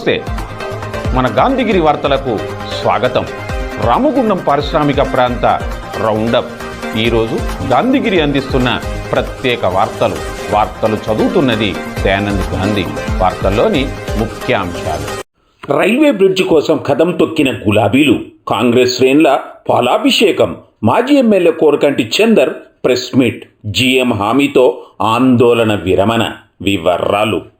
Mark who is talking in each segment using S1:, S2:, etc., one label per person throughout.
S1: నమస్తే. మన గాంధీగిరి వార్తలకు స్వాగతం. రామగుండం పారిశ్రామిక ప్రాంత రౌండప్. ఈరోజు గాంధీగిరి అందిస్తున్న ప్రత్యేక వార్తలు. వార్తలు చదువుతున్నది దయానంద్ గాంధీ. వార్తల్లోని ముఖ్యాంశాలు.
S2: రైల్వే బ్రిడ్జ్ కోసం కదం తొక్కిన గులాబీలు కాంగ్రెస్ శ్రేణుల పాలాభిషేకం మాజీ MLA Korukanti Chandar press meet GM హామీతో ఆందోళన విరమణ వివరాలు.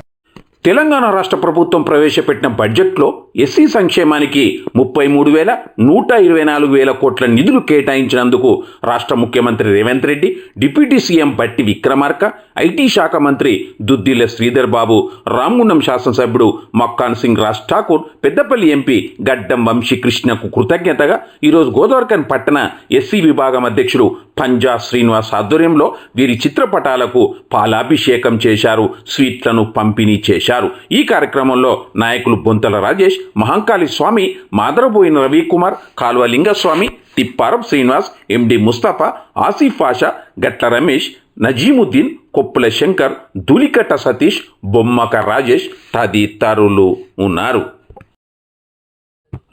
S2: Telangana రాష్ట్ర ప్రభుత్వం ప్రవేశపెట్టిన బడ్జెట్లో ఎస్సీ సంక్షేమానికి ముప్పై మూడు వేల నూట ఇరవై నాలుగు వేల కోట్ల నిధులు కేటాయించినందుకు రాష్ట్ర ముఖ్యమంత్రి రేవంత్ రెడ్డి డిప్యూటీ సీఎం పట్టి విక్రమార్క ఐటీ శాఖ మంత్రి దుద్దిల్ల శ్రీధర్ బాబు రామగుండం శాసనసభ్యుడు మక్కాన్ సింగ్ రాజ్ ఠాకూర్ పెద్దపల్లి ఎంపీ గడ్డం వంశీకృష్ణకు కృతజ్ఞతగా ఈరోజు గోదావరికన్ పట్టణ ఎస్సీ విభాగం అధ్యక్షుడు పంజా శ్రీనివాస్ ఆధ్వర్యంలో వీరి చిత్రపటాలకు పాలాభిషేకం చేశారు స్వీట్లను పంపిణీ చేశారు. ఈ కార్యక్రమంలో నాయకులు బొంతల రాజేష్ మహంకాళి స్వామి మాదరబోయిన రవికుమార్ కాల్వ లింగస్వామి తిప్పారం శ్రీనివాస్ ఎండి ముస్తఫా ఆసిఫ్ పాషా గట్ల రమేష్ నజీముద్దీన్ కొప్పుల శంకర్ ధూలికట్ట సతీష్ బొమ్మక రాజేష్ తదితరులు ఉన్నారు.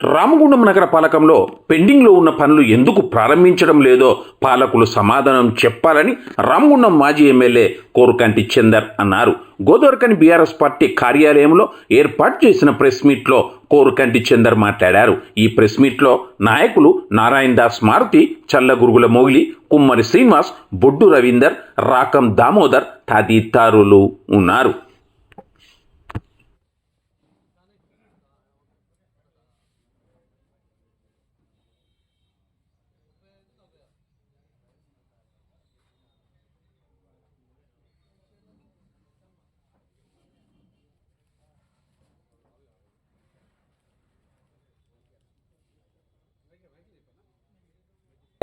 S2: రామగుండం నగర పాలకంలో పెండింగ్లో ఉన్న పనులు ఎందుకు ప్రారంభించడం లేదో పాలకులు సమాధానం చెప్పాలని రామగుండం మాజీ ఎమ్మెల్యే కోరుకంటి చందర్ అన్నారు. గోదావరికని బీఆర్ఎస్ పార్టీ కార్యాలయంలో ఏర్పాటు చేసిన ప్రెస్ మీట్లో కోరుకంటి చందర్ మాట్లాడారు. ఈ ప్రెస్ మీట్లో నాయకులు నారాయణ దాస్ మారుతి చల్లగురుగుల మోగిలి కుమ్మరి శ్రీనివాస్ బొడ్డు రవీందర్ రాకం దామోదర్ తదితరులు ఉన్నారు.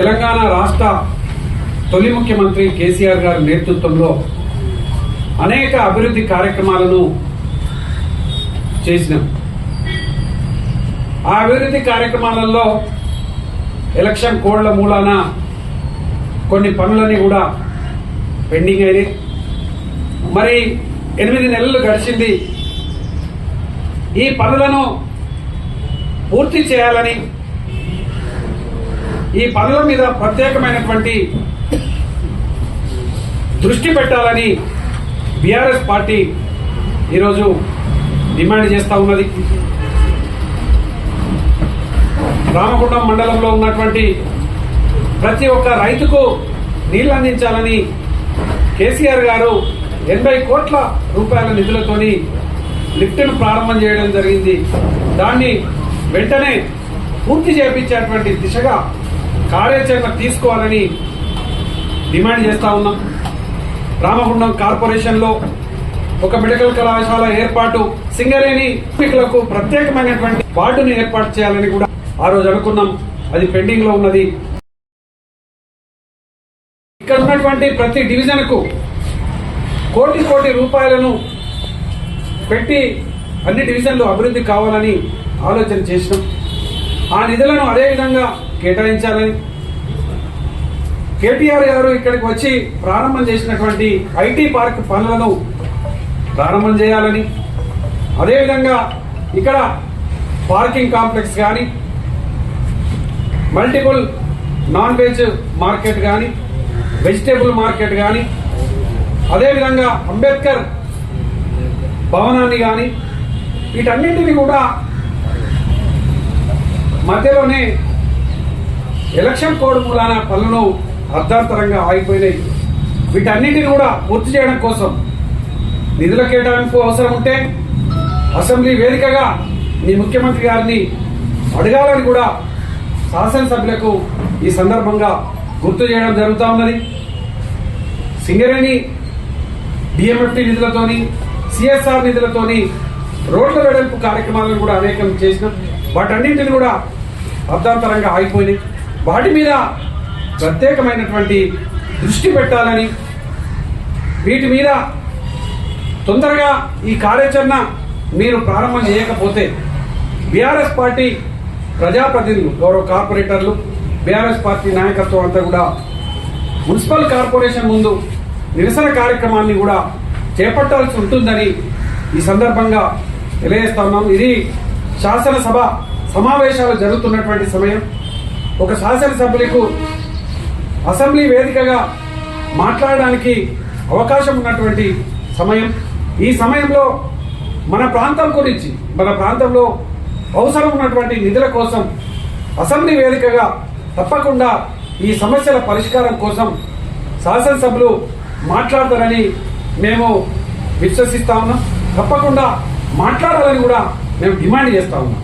S3: తెలంగాణ రాష్ట్ర తొలి ముఖ్యమంత్రి కేసీఆర్ గారి నేతృత్వంలో అనేక అభివృద్ధి కార్యక్రమాలను చేసినాం. ఆ అభివృద్ధి కార్యక్రమాలలో ఎలక్షన్ కోడ్ల మూలాన కొన్ని పనులని కూడా పెండింగ్ అయినాయి. మరి ఎనిమిది నెలలు గడిచింది. ఈ పనులను పూర్తి చేయాలని ఈ పనుల మీద ప్రత్యేకమైనటువంటి దృష్టి పెట్టాలని బీఆర్ఎస్ పార్టీ ఈరోజు డిమాండ్ చేస్తూ ఉన్నది. రామగుండం మండలంలో ఉన్నటువంటి ప్రతి ఒక్క రైతుకు నీళ్ళు అందించాలని కేసీఆర్ గారు ఎనభై కోట్ల రూపాయల నిధులతోని లిఫ్ట్ను ప్రారంభం చేయడం జరిగింది. దాన్ని వెంటనే పూర్తి చేపించేటువంటి దిశగా కార్యాచరణ తీసుకోవాలని డిమాండ్ చేస్తా ఉన్నాం. రామగుండం కార్పొరేషన్లో ఒక మెడికల్ కళాశాల ఏర్పాటు సింగరేణి కార్మికులకు ప్రత్యేకమైనటువంటి వార్డును ఏర్పాటు చేయాలని కూడా ఆ రోజు అనుకున్నాం. అది పెండింగ్లో ఉన్నది. ఇక్కడ ఉన్నటువంటి ప్రతి డివిజన్కు కోటి కోటి రూపాయలను పెట్టి అన్ని డివిజన్లు అభివృద్ధి కావాలని ఆలోచన చేసినాం. ఆ నిధులను అదేవిధంగా కేటాయించాలని. కేటీఆర్ గారు ఇక్కడికి వచ్చి ప్రారంభం చేసినటువంటి ఐటీ పార్క్ పనులను ప్రారంభం చేయాలని. అదేవిధంగా ఇక్కడ పార్కింగ్ కాంప్లెక్స్ కానీ మల్టిపుల్ నాన్ వెజ్ మార్కెట్ కానీ వెజిటేబుల్ మార్కెట్ కానీ అదేవిధంగా అంబేద్కర్ భవనాన్ని కానీ వీటన్నింటినీ కూడా మధ్యలోనే ఎలక్షన్ కోడ్ మూలాన పనులను అర్ధాంతరంగా ఆగిపోయినాయి. వీటన్నిటిని కూడా పూర్తి చేయడం కోసం నిధుల కేటాయింపు అవసరం ఉంటే అసెంబ్లీ వేదికగా మీ ముఖ్యమంత్రి గారిని అడగాలని కూడా శాసనసభ్యులకు ఈ సందర్భంగా గుర్తు చేయడం జరుగుతూ ఉన్నది. సింగరేణి డిఎంఎఫ్టి నిధులతోని సిఎస్ఆర్ నిధులతోని రోడ్ల వెడల్పు కార్యక్రమాలను కూడా అనేకం చేసినాం. వాటన్నింటిని కూడా అర్ధాంతరంగా ఆగిపోయినాయి. వాటి మీద ప్రత్యేకమైనటువంటి దృష్టి పెట్టాలని వీటి మీద తొందరగా ఈ కార్యాచరణ మీరు ప్రారంభం చేయకపోతే బీఆర్ఎస్ పార్టీ ప్రజాప్రతినిధులు గౌరవ కార్పొరేటర్లు బీఆర్ఎస్ పార్టీ నాయకత్వం అంతా కూడా మున్సిపల్ కార్పొరేషన్ ముందు నిరసన కార్యక్రమాన్ని కూడా చేపట్టాల్సి ఉంటుందని ఈ సందర్భంగా తెలియజేస్తా ఉన్నాం. ఇది శాసనసభ సమావేశాలు జరుగుతున్నటువంటి సమయం. ఒక శాసనసభ్యులకు అసెంబ్లీ వేదికగా మాట్లాడడానికి అవకాశం ఉన్నటువంటి సమయం. ఈ సమయంలో మన ప్రాంతం గురించి మన ప్రాంతంలో అవసరం ఉన్నటువంటి నిధుల కోసం అసెంబ్లీ వేదికగా తప్పకుండా ఈ సమస్యల పరిష్కారం కోసం శాసనసభ్యులు మాట్లాడతారని మేము విశ్వసిస్తా ఉన్నాం. తప్పకుండా మాట్లాడాలని కూడా మేము డిమాండ్ చేస్తా ఉన్నాం.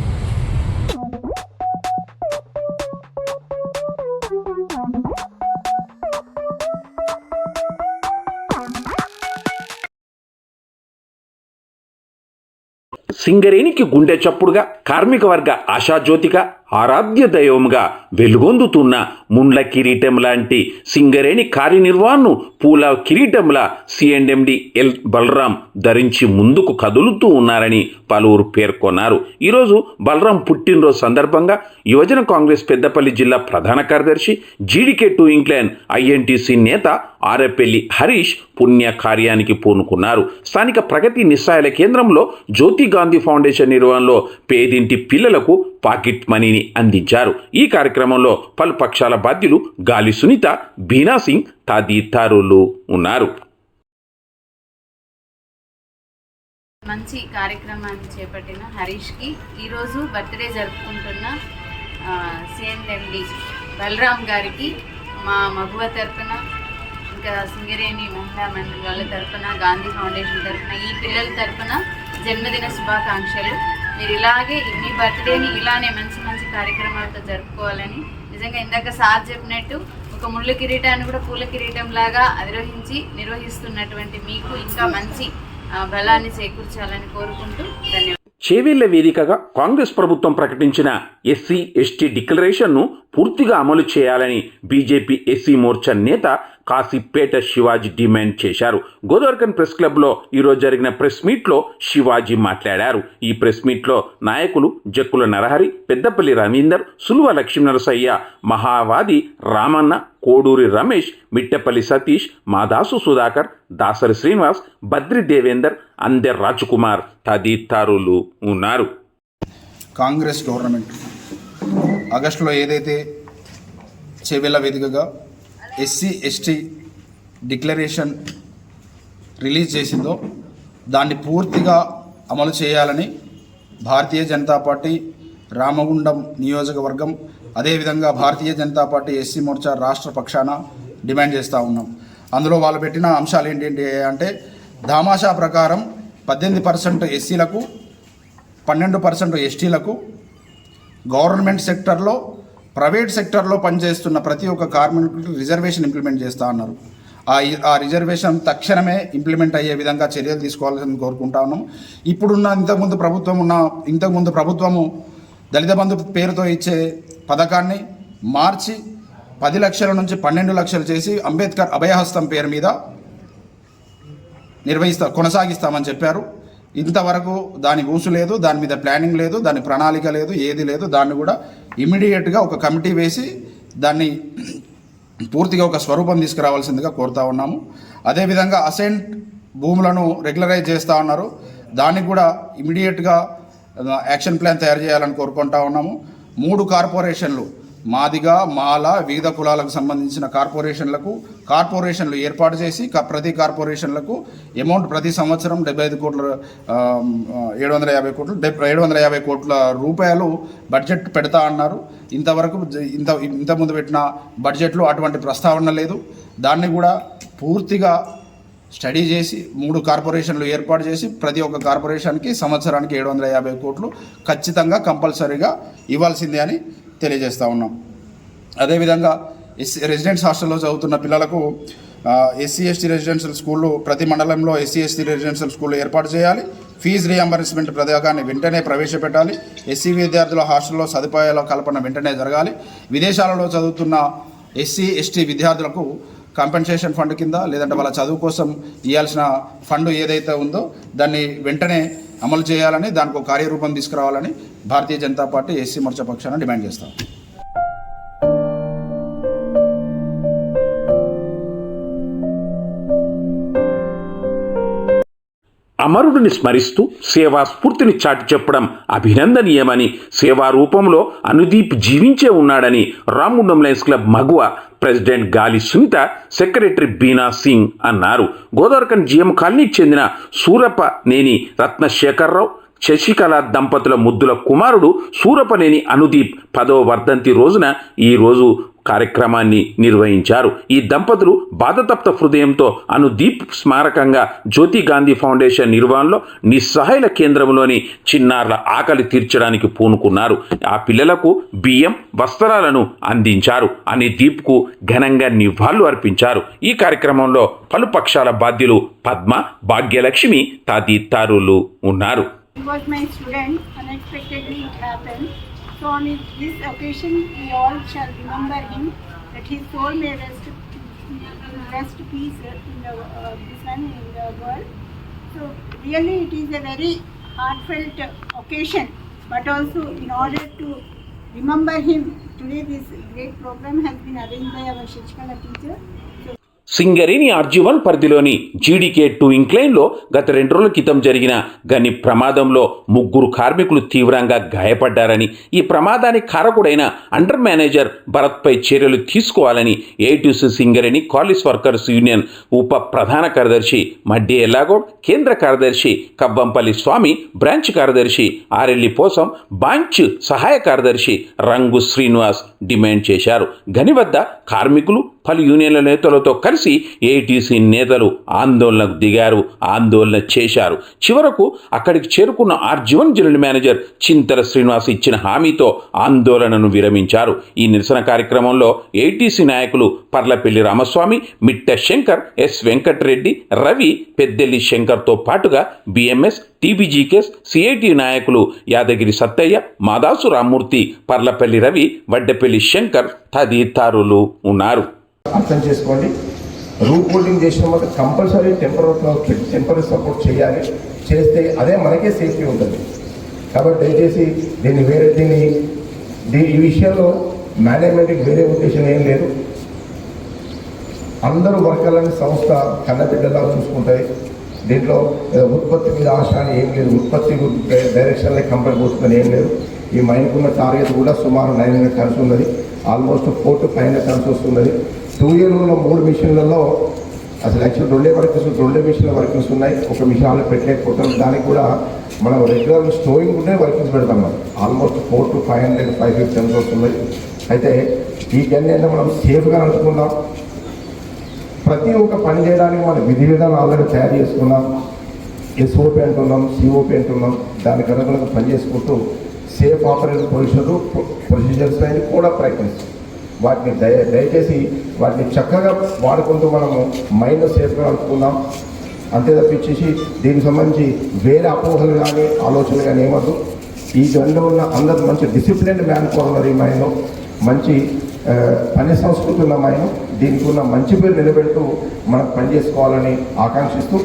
S2: సింగరేణికి గుండె చప్పుడుగా కార్మిక వర్గ ఆశాజ్యోతిగా ఆరాధ్య దైవముగా వెలుగొందుతున్న ముండ్ల కిరీటం లాంటి సింగరేణి కార్యనిర్వహణను పూల కిరీటంలా సిఎండ్ఎండి ఎల్ బలరాం ధరించి ముందుకు కదులుతూ ఉన్నారని పలువురు పేర్కొన్నారు. ఈరోజు బలరాం పుట్టినరోజు సందర్భంగా యువజన కాంగ్రెస్ పెద్దపల్లి జిల్లా ప్రధాన కార్యదర్శి జీడికే టూ ఇంగ్లాండ్ ఐఎన్టీసీ నేత ఆరెపల్లి హరీష్ పుణ్య కార్యానికి పూనుకున్నారు. స్థానిక ప్రగతి నిస్సాయల కేంద్రంలో జ్యోతి గాంధీ ఫౌండేషన్ నిర్వహణలో పేదింటి పిల్లలకు పాకెట్ మనీని అందించారు. ఈ కార్యక్రమంలో పలు పక్షాల బాధ్యులు గాలి సునీత బీనా సింగ్ తదితరులు ఉన్నారు.
S4: మంచి కార్యక్రమాన్ని చేపట్టిన హరీష్కి ఈరోజు బర్త్డే జరుపుకుంటున్న సిఎండి బలరాం గారికి మా మగువ తరఫున సింగరేణి మహిళా మండలి వాళ్ళ తరఫున గాంధీ ఫౌండేషన్ తరఫున ఈ పిల్లల తరపున జన్మదిన శుభాకాంక్షలు. మీరు ఇలాగే మీ బర్త్డేని ఇలానే మంచి మంచి కార్యక్రమాలతో జరుపుకోవాలని నిజంగా ఇందాక సార్ చెప్పినట్టు ఒక ముళ్ళు కిరీటాన్ని కూడా పూల కిరీటం లాగా అధిరోహించి నిర్వహిస్తున్నటువంటి మీకు ఇంకా మంచి బలాన్ని చేకూర్చాలని కోరుకుంటూ ధన్యవాదాలు.
S2: చేవేళ్ళ వేదికగా కాంగ్రెస్ ప్రభుత్వం ప్రకటించిన ఎస్సీ ఎస్టీ డిక్లరేషన్ను పూర్తిగా అమలు చేయాలని బీజేపీ ఎస్సీ మోర్చా నేత కాశీపేట శివాజీ డిమాండ్ చేశారు. గోదావరికన్ ప్రెస్ క్లబ్లో ఈరోజు జరిగిన ప్రెస్ మీట్లో శివాజీ మాట్లాడారు. ఈ ప్రెస్ మీట్లో నాయకులు జక్కుల నరహరి పెద్దపల్లి రవీందర్ సులువ లక్ష్మీనరసయ్య మహావాది రామన్న కోడూరి రమేష్ మిట్టపల్లి సతీష్ మాదాసు సుధాకర్ దాసరి శ్రీనివాస్ బద్రి దేవేందర్ అందెర్ రాజ్కుమార్ తదితరులు ఉన్నారు.
S5: కాంగ్రెస్ గవర్నమెంట్ ఆగస్టులో ఏదైతే చేవెళ్ళ వేదికగా ఎస్సీ ఎస్టీ డిక్లరేషన్ రిలీజ్ చేసిందో దాన్ని పూర్తిగా అమలు చేయాలని భారతీయ జనతా పార్టీ రామగుండం నియోజకవర్గం అదేవిధంగా భారతీయ జనతా పార్టీ ఎస్సీ మోర్చా రాష్ట్ర పక్షాన డిమాండ్ చేస్తూ ఉన్నాం. అందులో వాళ్ళు పెట్టిన అంశాలు ఏంటి అంటే దామాషా ప్రకారం పద్దెనిమిది పర్సెంట్ ఎస్సీలకు పన్నెండు పర్సెంట్ ఎస్టీలకు గవర్నమెంట్ సెక్టర్లో ప్రైవేట్ సెక్టర్లో పనిచేస్తున్న ప్రతి ఒక్క కార్మికుడికి రిజర్వేషన్ ఇంప్లిమెంట్ చేస్తా అన్నారు. ఆ ఆ రిజర్వేషన్ తక్షణమే ఇంప్లిమెంట్ అయ్యే విధంగా చర్యలు తీసుకోవాలని కోరుకుంటా ఉన్నాం. ఇప్పుడున్న ఇంతకుముందు ప్రభుత్వం ఉన్న ఇంతకుముందు ప్రభుత్వము దళిత బంధు పేరుతో ఇచ్చే పథకాన్ని మార్చి పది లక్షల నుంచి పన్నెండు లక్షలు చేసి అంబేద్కర్ అభయహస్తం పేరు మీద నిర్వహిస్తా కొనసాగిస్తామని చెప్పారు. ఇంతవరకు దాని ఊసు లేదు దాని మీద ప్లానింగ్ లేదు దాని ప్రణాళిక లేదు ఏది లేదు. దాన్ని కూడా ఇమీడియట్గా ఒక కమిటీ వేసి దాన్ని పూర్తిగా ఒక స్వరూపం తీసుకురావాల్సిందిగా కోరుతా ఉన్నాము. అదేవిధంగా అసెంట్ భూములను రెగ్యులరైజ్ చేస్తూ ఉన్నారు. దానికి కూడా ఇమీడియట్గా యాక్షన్ ప్లాన్ తయారు చేయాలని కోరుకుంటా ఉన్నాము. మూడు కార్పొరేషన్లు మాదిగా మాల వివిధ కులాలకు సంబంధించిన కార్పొరేషన్లకు కార్పొరేషన్లు ఏర్పాటు చేసి ప్రతి కార్పొరేషన్లకు అమౌంట్ ప్రతి సంవత్సరం డెబ్బై ఐదు కోట్ల ఏడు వందల యాభై కోట్లు ఏడు వందల యాభై కోట్ల రూపాయలు బడ్జెట్ పెడతా అన్నారు. ఇంతవరకు ఇంత ఇంత ఇంతకుముందు పెట్టిన బడ్జెట్లో అటువంటి ప్రస్తావన లేదు. దాన్ని కూడా పూర్తిగా స్టడీ చేసి మూడు కార్పొరేషన్లు ఏర్పాటు చేసి ప్రతి ఒక్క కార్పొరేషన్కి సంవత్సరానికి ఏడు వందల యాభై కోట్లు ఖచ్చితంగా కంపల్సరీగా ఇవ్వాల్సిందే అని తెలియజేస్తూ ఉన్నాం. అదేవిధంగా ఎస్సీ రెసిడెన్స్ హాస్టల్లో చదువుతున్న పిల్లలకు ఎస్సీ ఎస్టీ రెసిడెన్షియల్ స్కూళ్ళు ప్రతి మండలంలో ఎస్సీ ఎస్టీ రెసిడెన్షియల్ స్కూళ్ళు ఏర్పాటు చేయాలి. ఫీజు రియంబర్స్మెంట్ పథకాన్ని వెంటనే ప్రవేశపెట్టాలి. ఎస్సీ విద్యార్థుల హాస్టల్లో సదుపాయాల కల్పన వెంటనే జరగాలి. విదేశాలలో చదువుతున్న ఎస్సీ ఎస్టీ విద్యార్థులకు కాంపెన్సేషన్ ఫండ్ కింద లేదంటే వాళ్ళ చదువు కోసం ఇవ్వాల్సిన ఫండ్ ఏదైతే ఉందో దాన్ని వెంటనే అమలు చేయాలని దానికి ఒక కార్యరూపం తీసుకురావాలని భారతీయ జనతా పార్టీ ఎస్సీ మోర్చా పక్షాన డిమాండ్ చేస్తాం.
S2: అమరుడిని స్మరిస్తూ సేవా స్ఫూర్తిని చాటి చెప్పడం అభినందనీయమని సేవా రూపంలో అనుదీప్ జీవించే ఉన్నాడని Ramagundam Lions Club Maguva president Gali Sunitha secretary బీనా Singh అన్నారు. గోదావరికన్ జిఎం కాలనీకి చెందిన సూరప్ప నేని రత్నశేఖరరావు శశికళ దంపతుల ముద్దుల కుమారుడు సూరపనేని అనుదీప్ పదవ వర్ధంతి రోజున ఈ రోజు కార్యక్రమాన్ని నిర్వహించారు ఈ దంపతులు బాధతప్త హృదయంతో అనుదీప్ స్మారకంగా జ్యోతి గాంధీ ఫౌండేషన్ నిర్వహణలో నిస్సహాయుల కేంద్రంలోని చిన్నారుల ఆకలి తీర్చడానికి పూనుకున్నారు ఆ పిల్లలకు బియ్యం వస్త్రాలను అందించారు అని దీప్కు ఘనంగా నివాళులు అర్పించారు ఈ కార్యక్రమంలో పలు పక్షాల బాధ్యులు పద్మ భాగ్యలక్ష్మి తదితరులు ఉన్నారు
S6: It was my student. Unexpectedly it happened. So on this occasion, we all shall remember him. That his soul may rest, rest peace in the uh, this in the world. So really, it is a very heartfelt occasion. But also, in order to remember him, today this great program has been arranged by our Shishkala teacher.
S2: Singareni RG one పరిధిలోని GDK two ఇంక్లైన్లో గత రెండు రోజుల క్రితం జరిగిన గని ప్రమాదంలో ముగ్గురు కార్మికులు తీవ్రంగా గాయపడ్డారని ఈ ప్రమాదానికి కారకుడైన అండర్ మేనేజర్ భరత్పై చర్యలు తీసుకోవాలని ATC Singareni college workers union ఉప ప్రధాన కార్యదర్శి మడ్డి ఎల్లాగౌడ్ కేంద్ర కార్యదర్శి కబ్బంపల్లి స్వామి బ్రాంచ్ కార్యదర్శి ఆరెల్లి పోసం బాంచ్ సహాయ కార్యదర్శి రంగు శ్రీనివాస్ డిమాండ్ చేశారు. గని వద్ద కార్మికులు పలు యూనియన్ల నేతలతో కలిసి ఏటీసీ నేతలు ఆందోళనకు దిగారు ఆందోళన చేశారు. చివరకు అక్కడికి చేరుకున్న RG one general manager Chintala Srinivas ఇచ్చిన హామీతో ఆందోళనను విరమించారు. ఈ నిరసన కార్యక్రమంలో ఏటీసీ నాయకులు పర్లపల్లి రామస్వామి మిట్ట శంకర్ ఎస్ వెంకటరెడ్డి రవి పెద్దెల్లి శంకర్తో పాటుగా బిఎంఎస్ టీబీజీకేస్ సిఐటి నాయకులు యాదగిరి సత్తయ్య మాదాసు రామ్మూర్తి పర్లపల్లి రవి వడ్డపల్లి శంకర్ తదితరులు ఉన్నారు.
S7: అర్థం చేసుకోండి. రూట్ బోర్డింగ్ చేసిన వల్ల కంపల్సరీ టెంపరీ టెంపరీ సపోర్ట్ చేయాలి. చేస్తే అదే మనకే సేఫ్టీ ఉంటుంది. కాబట్టి దయచేసి దీన్ని వేరే దీన్ని దీ ఈ విషయంలో మేనేజ్మెంట్కి వేరే ఉద్దేశం ఏం లేదు. అందరూ వర్గాలని సంస్థ కన్నబిడ్డలా చూసుకుంటాయి. దీంట్లో ఉత్పత్తి మీద ఆశ అని ఏం లేదు. ఉత్పత్తి డైరెక్షన్లో కంపెనీ పోతుందని ఏం లేదు. ఈ మైన్కున్న టార్గెట్ కూడా సుమారు నైన్ హండ్రెడ్ టన్స్ ఉన్నది. Almost four to five hundred tons వస్తున్నది. టూ ఇయర్లో మూడు మిషన్లలో అసలు యాక్చువల్ రెండే వర్కర్స్ రెండే మిషన్ల వర్కర్స్ ఉన్నాయి ఒక మిషన్ ఆల్రెడీ పెట్టలేకపోతాం దానికి కూడా మనం రెగ్యులర్ స్టోయింగ్ ఉంటే వర్కర్స్ పెడతాం మనం. Almost four to five hundred five fifty tons వస్తున్నాయి. అయితే ఈ గన్ అయితే మనం సేఫ్గా నడుచుకుందాం ప్రతి ఒక్క పని చేయడానికి మన విధి విధానం ఆల్రెడీ తయారు చేసుకున్నాం. ఎస్ఓపి అంటున్నాం సిఓపి అంటున్నాం దానికి అనుగుణంగా పని చేసుకుంటూ సేఫ్ ఆపరేషన్ పొజిషన్ ప్రొసీజర్స్ అనేది కూడా ప్రయత్నిస్తాం. వాటిని దయ దయచేసి వాటిని చక్కగా వాడుకుంటూ మనము మైండ్ సేఫ్గా అనుకుందాం అంతే తప్పించేసి దీనికి సంబంధించి వేరే అపోహలు కానీ ఆలోచనలు కానీ ఏమద్దు. ఈ గంలో ఉన్న అందరూ మంచి డిసిప్లిన్డ్ మ్యాన్ ఉన్నారు ఈ మైండ్లో. మంచి పని సంస్కృతి ఉన్న మైండ్ దీనికి ఉన్న మంచి పేరు నిలబెడుతూ మనం పని చేసుకోవాలని ఆకాంక్షిస్తూ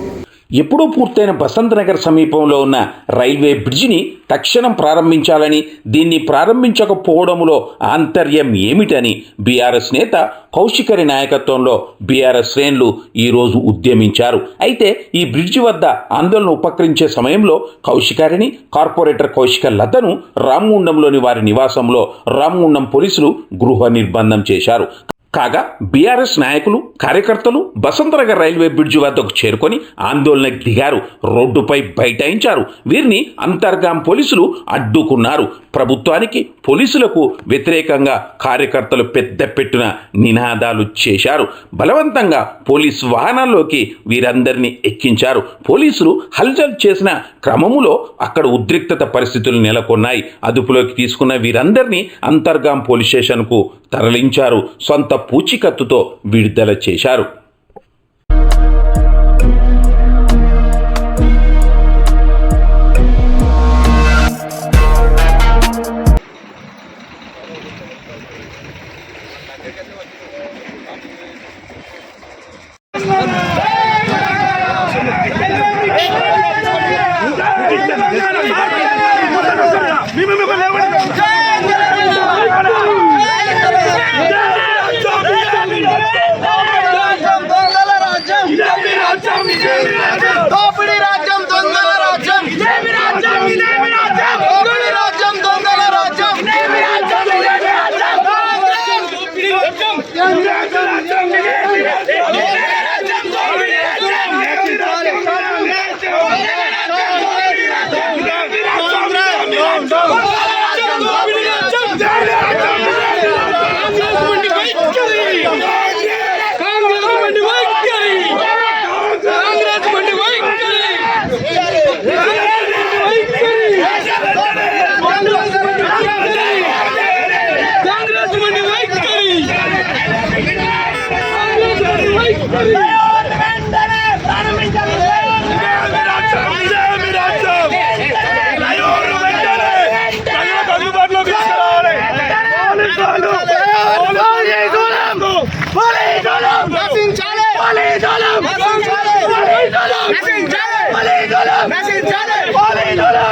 S2: ఎప్పుడూ పూర్తయిన బసంత్ నగర్ సమీపంలో ఉన్న రైల్వే బ్రిడ్జిని తక్షణం ప్రారంభించాలని దీన్ని ప్రారంభించకపోవడంలో ఆంతర్యం ఏమిటని బీఆర్ఎస్ నేత కౌశికరి నాయకత్వంలో బీఆర్ఎస్ శ్రేణులు ఈరోజు ఉద్యమించారు. అయితే ఈ బ్రిడ్జి వద్ద ఆందోళన ఉపక్రించే సమయంలో కౌశికారిని కార్పొరేటర్ కౌశిక లతను రామగుండంలోని వారి నివాసంలో రామగుండం పోలీసులు గృహ నిర్బంధం చేశారు. కాగా బీఆర్ఎస్ నాయకులు కార్యకర్తలు బసంతనగర్ రైల్వే బ్రిడ్జి వద్దకు చేరుకొని ఆందోళనకు దిగారు. రోడ్డుపై బైఠాయించారు. వీరిని అంతర్గాం పోలీసులు అడ్డుకున్నారు. ప్రభుత్వానికి పోలీసులకు వ్యతిరేకంగా కార్యకర్తలు పెద్ద పెట్టున నినాదాలు చేశారు. బలవంతంగా పోలీసు వాహనాల్లోకి వీరందరినీ ఎక్కించారు. పోలీసులు హల్చల్ చేసిన క్రమములో అక్కడ ఉద్రిక్తత పరిస్థితులు నెలకొన్నాయి. అదుపులోకి తీసుకున్న వీరందరినీ అంతర్గాం పోలీస్ స్టేషన్కు తరలించారు. సొంత పూచికత్తుతో విడుదల చేశారు.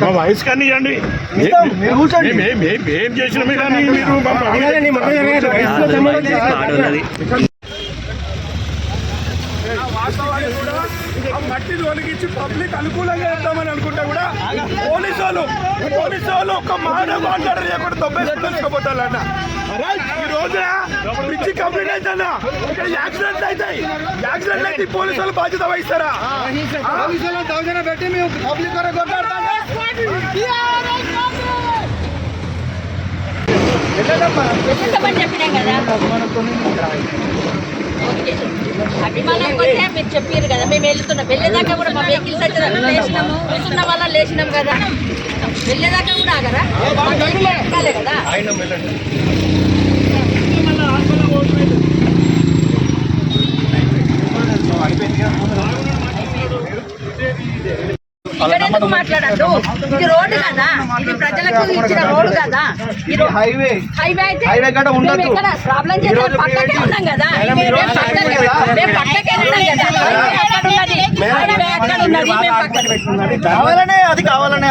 S8: మా వయసు కానీ ఇవ్వండి. మేము ఏం చేసినాం కానీ మీరు వాస్తవానికి కూడా ఆ మట్టి తొలగించి పబ్లిక్ అనుకూలంగా చేద్దామని అనుకుంటే కూడా పోలీసు వాళ్ళు పోలీసు వాళ్ళు ఒక్క మాట మాట్లాడరు చేయకుండా తొంభై తీసుకుపోతారన్న. ఈ రోజున బ్రిడ్జి కంప్లీట్ అవుతుందా ఇక్కడ యాక్సిడెంట్ అవుతాయి. యాక్సిడెంట్ అయితే పోలీసు వాళ్ళు బాధ్యత వహిస్తారా? పెట్టి మేము పబ్లిక్
S9: చెప్పమని చెప్పినాం కదా? అభిమానం కొట్టే మీరు చెప్పారు కదా మేము వెళ్తున్నాం. వెళ్ళేదాకా కూడా మా వెహికల్స్ అయితే లేచినాము. కూర్చున్న వల్ల లేచినాం కదా. వెళ్ళేదాకా కూడా ఆగరా? కదా ఇక్కడ ఎందుకు మాట్లాడద్దు? ఇది రోడ్డు కదా. ఇది ప్రజలకు ఇచ్చిన రోడ్డు కదా. ఇది హైవే. హైవే అయితే హైవే కూడా ఉండదు ప్రాబ్లం చేస్తే పక్కకే ఉన్నాం కదా. మేము మేము పక్కకే ఉన్నాం కదా.
S10: కావాలనే అది కావాలనే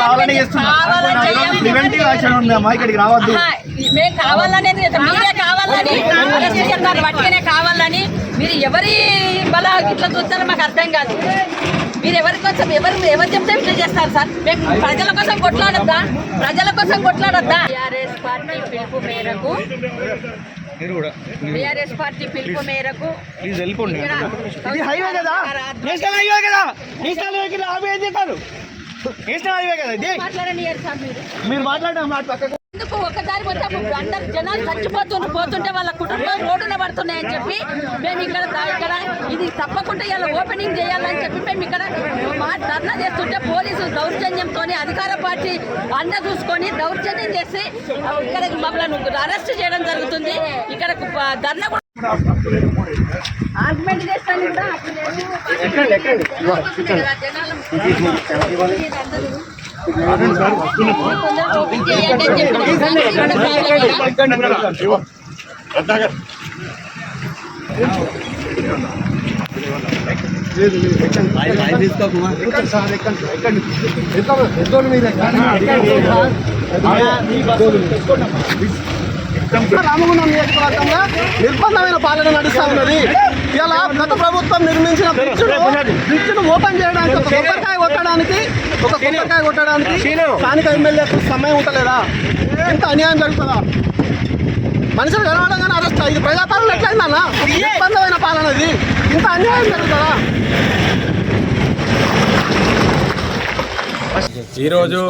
S10: కావాలని చేస్తున్నారు ప్రివెంటివ్ యాక్షన్ ఉంది అమ్మా ఇక్కడికి రావద్దు.
S9: మేము కావాలనేది. మీరే కావాలని వట్టినే కావాలని మీరు ఎవరి బల ఇట్లా చూస్తారో మాకు అర్థం కాదు. మీరు ఎవరి కోసం ఎవరు ఎవరు చెప్తే ఇట్లా చేస్తారు సార్? మేము ప్రజల కోసం కొట్లాడొద్దా? ప్రజల కోసం కొట్లాడొద్దా? టిఆర్ఎస్ పార్టీ పిలుపు మేరకు టిఆర్ఎస్ పార్టీ పిలుపు మేరకు ఇది
S10: హైవే కదా? నేషనల్ హైవే కదా? నేషనల్ హైవే ఆమె ఏం చేస్తారు? నేషనల్ హైవే కదా ఇది?
S9: మాట్లాడండి సార్ మీరు.
S10: మీరు మాట్లాడడం పక్కకు
S9: ఎందుకు అందరు జనాలు చచ్చిపోతుండ్రు పోతుంటే వాళ్ళ కుటుంబం రోడ్డున పడుతున్నాయని చెప్పి మేము ఇక్కడ ఇక్కడ ఇది తప్పకుండా ఇలా ఓపెనింగ్ చేయాలని చెప్పి మేము ఇక్కడ మా ధర్నా చేస్తుంటే పోలీసులు దౌర్జన్యంతో అధికార పార్టీ అండ చూసుకొని దౌర్జన్యం చేసి ఇక్కడ మమ్మల్ని అరెస్ట్ చేయడం జరుగుతుంది. ఇక్కడ ధర్నా కూడా ఆర్గ్యుమెంట్ చేస్తాను కూడా అప్పుడు లేదు. జనాలు
S10: రామగుండం నిర్బంధమైన పాలన నడుస్తా ఉన్నది ఇలా గత ప్రభుత్వం నిర్మించిన బ్రిడ్జ్ను బ్రిడ్జ్ను ఓపెన్ చేయడానికి ఒక కొబ్బరికాయ కొట్టడానికి ఒక కొబ్బరికాయ కొట్టడానికి స్థానిక ఎమ్మెల్యేకు సమయం ఉంటలేదా? ఇంత అన్యాయం జరుగుతుందా? మనుషులు కనబడంగానే అరెస్ట్ ఇది ప్రజాపాలన ఎట్లయిందన్న నిర్బంధమైన పాలన ఇది. ఇంత అన్యాయం జరుగుతుందా?
S11: ఈరోజు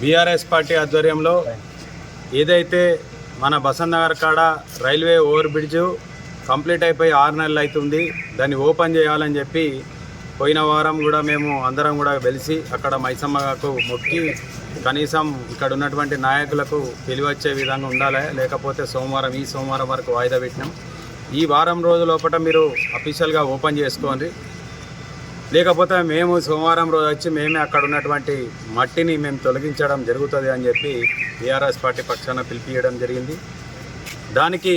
S11: బీఆర్ఎస్ పార్టీ ఆధ్వర్యంలో ఏదైతే మన బసంత్ నగర్ కాడ రైల్వే ఓవర్ బ్రిడ్జ్ కంప్లీట్ అయిపోయి ఆరు నెలలు అవుతుంది దాన్ని ఓపెన్ చేయాలని చెప్పి పోయిన వారం కూడా మేము అందరం కూడా వెలిసి అక్కడ మైసమ్మకు మొక్కి కనీసం ఇక్కడ ఉన్నటువంటి నాయకులకు పిలివచ్చే విధంగా ఉండాలి. లేకపోతే సోమవారం ఈ సోమవారం వరకు వాయిదా పెట్టినాం. ఈ వారం రోజు లోపల మీరు అఫీషియల్గా ఓపెన్ చేసుకోండి. లేకపోతే మేము సోమవారం రోజు వచ్చి మేమే అక్కడ ఉన్నటువంటి మట్టిని మేము తొలగించడం జరుగుతుంది అని చెప్పి టీఆర్ఎస్ పార్టీ పక్షాన పిలిపియడం జరిగింది. దానికి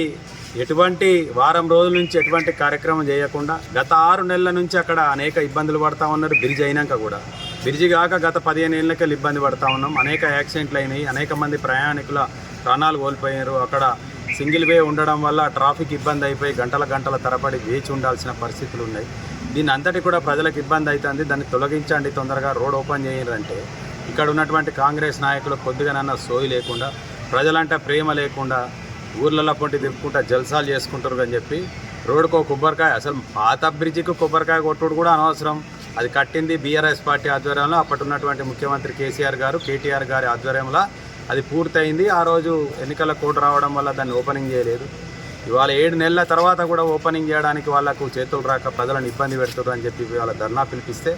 S11: ఎటువంటి వారం రోజుల నుంచి ఎటువంటి కార్యక్రమం చేయకుండా గత ఆరు నెలల నుంచి అక్కడ అనేక ఇబ్బందులు పడతా ఉన్నారు. బ్రిడ్జ్ అయినాక కూడా. బ్రిడ్జి కాక గత పదిహేను ఏళ్ళకెళ్ళి ఇబ్బంది పడతా ఉన్నాం. అనేక యాక్సిడెంట్లు అయినాయి. అనేక మంది ప్రయాణికుల ప్రాణాలు కోల్పోయారు. అక్కడ సింగిల్ వే ఉండడం వల్ల ట్రాఫిక్ ఇబ్బంది అయిపోయి గంటల గంటల తరబడి వేచి ఉండాల్సిన పరిస్థితులు ఉన్నాయి. దీని అంతటి కూడా ప్రజలకు ఇబ్బంది అవుతుంది దాన్ని తొలగించండి తొందరగా. రోడ్ ఓపెన్ చేయాలంటే ఇక్కడ ఉన్నటువంటి కాంగ్రెస్ నాయకులు కొద్దిగానన్నా సోయి లేకుండా ప్రజలంటే ప్రేమ లేకుండా ఊర్లలో పొంటి తిప్పుకుంటా జల్సాలు చేసుకుంటారు అని చెప్పి రోడ్డుకో కొబ్బరికాయ అసలు పాత బ్రిడ్జికి కొబ్బరికాయ కొట్టుడు కూడా అనవసరం. అది కట్టింది బీఆర్ఎస్ పార్టీ ఆధ్వర్యంలో అప్పటి ఉన్నటువంటి ముఖ్యమంత్రి కేసీఆర్ గారు కేటీఆర్ గారి ఆధ్వర్యంలో. అది పూర్తయింది. ఆ రోజు ఎన్నికల కోడ్ రావడం వల్ల దాన్ని ఓపెనింగ్ చేయలేదు. ఇవాళ ఏడు నెలల తర్వాత కూడా ఓపెనింగ్ చేయడానికి వాళ్ళకు చేతులు రాక ప్రజలను ఇబ్బంది పెడుతున్నారు అని చెప్పి ఇవాళ ధర్నా పిలిపిస్తే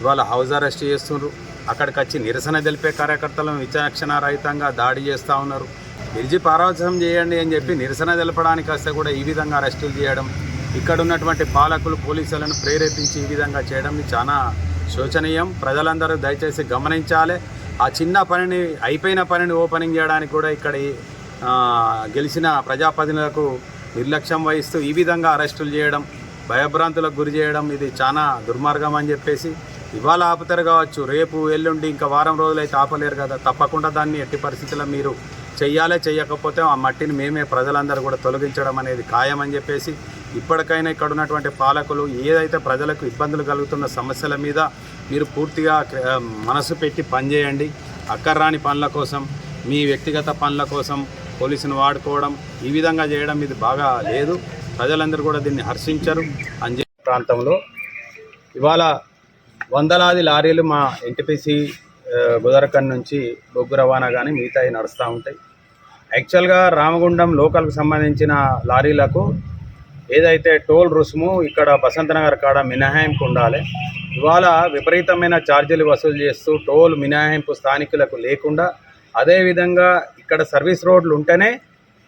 S11: ఇవాళ హౌస్ అరెస్ట్ చేస్తున్నారు అక్కడికి వచ్చి నిరసన తెలిపే కార్యకర్తలను విచక్షణ రహితంగా దాడి చేస్తూ ఉన్నారు. పిలిచి పారవశం చేయండి అని చెప్పి నిరసన తెలపడానికి వస్తే కూడా ఈ విధంగా అరెస్టులు చేయడం ఇక్కడ ఉన్నటువంటి పాలకులు పోలీసులను ప్రేరేపించి ఈ విధంగా చేయడం చాలా శోచనీయం. ప్రజలందరూ దయచేసి గమనించాలి. ఆ చిన్న పనిని అయిపోయిన పనిని ఓపెనింగ్ చేయడానికి కూడా ఇక్కడ గెలిచిన ప్రజాప్రతినిధులకు నిర్లక్ష్యం వహిస్తూ ఈ విధంగా అరెస్టులు చేయడం భయభ్రాంతులకు గురి చేయడం ఇది చాలా దుర్మార్గం అని చెప్పేసి ఇవాళ ఆపుతారు కావచ్చు. రేపు ఎల్లుండి ఇంకా వారం రోజులైతే ఆపలేరు కదా. తప్పకుండా దాన్ని ఎట్టి పరిస్థితుల్లో మీరు చెయ్యాలే చేయకపోతే ఆ మట్టిని మేమే ప్రజలందరూ కూడా తొలగించడం అనేది ఖాయమని చెప్పేసి ఇప్పటికైనా ఇక్కడ ఉన్నటువంటి పాలకులు ఏదైతే ప్రజలకు ఇబ్బందులు కలుగుతున్న సమస్యల మీద మీరు పూర్తిగా మనసు పెట్టి పనిచేయండి. అక్కర్రాని పనుల కోసం మీ వ్యక్తిగత పనుల కోసం పోలీసును వాడుకోవడం ఈ విధంగా చేయడం ఇది బాగా లేదు. ప్రజలందరూ కూడా దీన్ని హర్షించరు. అని ప్రాంతంలో ఇవాళ వందలాది లారీలు మా ఎన్టీపీసీ గుదరకన్ నుంచి బొగ్గు రవాణా కానీ మిగతాయి నడుస్తూ ఉంటాయి. యాక్చువల్గా రామగుండం లోకల్కి సంబంధించిన లారీలకు ఏదైతే టోల్ రుసుము ఇక్కడ బసంతనగర్ కాడ మినహాయింపు ఉండాలి. ఇవాళ విపరీతమైన ఛార్జీలు వసూలు చేస్తూ టోల్ మినహాయింపు స్థానికులకు లేకుండా అదేవిధంగా ఇక్కడ సర్వీస్ రోడ్లు ఉంటేనే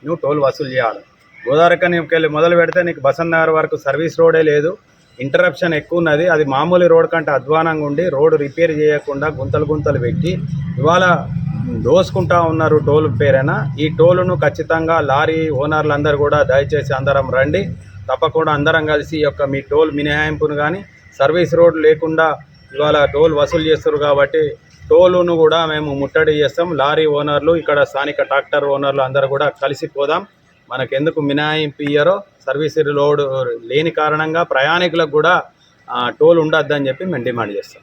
S11: నువ్వు టోల్ వసూలు చేయాలి. గోదావరికనికి వెళ్ళి మొదలు పెడితే నీకు బసంత్ నగర్ వరకు సర్వీస్ రోడే లేదు. ఇంటరప్షన్ ఎక్కువ ఉన్నది. అది మామూలు రోడ్ కంటే అధ్వానంగా ఉండి రోడ్డు రిపేర్ చేయకుండా గుంతలు గుంతలు పెట్టి ఇవాళ దోసుకుంటా ఉన్నారు టోల్ పేరైనా. ఈ టోలును ఖచ్చితంగా లారీ ఓనర్లందరూ కూడా దయచేసి అందరం రండి. తప్పకుండా అందరం కలిసి ఈ యొక్క మీ టోల్ మినహాయింపును కానీ సర్వీస్ రోడ్ లేకుండా ఇవాళ టోల్ వసూలు చేస్తారు కాబట్టి టోలును కూడా మేము ముట్టడి చేస్తాం. లారీ ఓనర్లు ఇక్కడ స్థానిక ట్రాక్టర్ ఓనర్లు అందరూ కూడా కలిసి పోదాం. మనకెందుకు మినహాయింపు ఇయ్యారో సర్వీస్ లోడ్ లేని కారణంగా ప్రయాణికులకు కూడా టోల్ ఉండొద్దని చెప్పి మేము డిమాండ్ చేస్తాం.